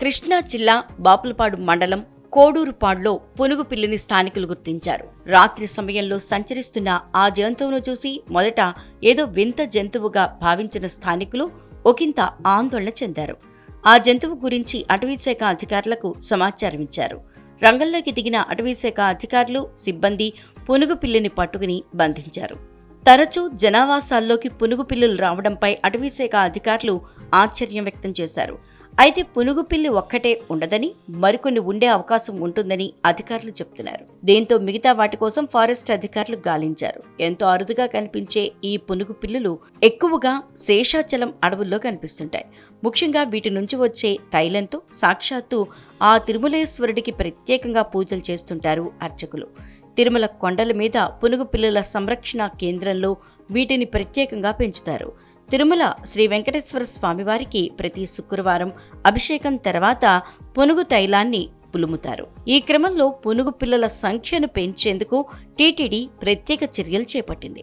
కృష్ణా జిల్లా బాపులపాడు మండలం కోడూరుపాడులో పునుగు పిల్లిని స్థానికులు గుర్తించారు. రాత్రి సమయంలో సంచరిస్తున్న ఆ జంతువును చూసి మొదట ఏదో వింత జంతువుగా భావించిన స్థానికులు ఒకంత ఆందోళన చెందారు. ఆ జంతువు గురించి అటవీశాఖ అధికారులకు సమాచారం ఇచ్చారు. రంగంలోకి దిగిన అటవీశాఖ అధికారులు సిబ్బంది పునుగు పిల్లిని పట్టుకుని బంధించారు. తరచూ జనావాసాల్లోకి పునుగు పిల్లులు రావడంపై అటవీశాఖ అధికారులు ఆశ్చర్యం వ్యక్తం చేశారు. అయితే పునుగు పిల్లి ఒక్కటే ఉండదని మరికొన్ని ఉండే అవకాశం ఉంటుందని అధికారులు చెప్తున్నారు దీంతో మిగతా వాటి కోసం ఫారెస్ట్ అధికారులు గాలించారు. ఎంతో అరుదుగా కనిపించే ఈ పునుగు పిల్లులు ఎక్కువగా శేషాచలం అడవుల్లో కనిపిస్తుంటాయి. ముఖ్యంగా వీటి నుంచి వచ్చే తైలంతో సాక్షాత్తు ఆ తిరుమలేశ్వరుడికి ప్రత్యేకంగా పూజలు చేస్తుంటారు అర్చకులు. తిరుమల కొండల మీద పునుగు పిల్లుల సంరక్షణ కేంద్రంలో వీటిని ప్రత్యేకంగా పెంచుతారు. తిరుమల శ్రీ వెంకటేశ్వర స్వామివారికి ప్రతి శుక్రవారం అభిషేకం తర్వాత పునుగు తైలాన్ని పులుముతారు. ఈ క్రమంలో పునుగు పిల్లల సంఖ్యను పెంచేందుకు టీటీడీ ప్రత్యేక చర్యలు చేపట్టింది.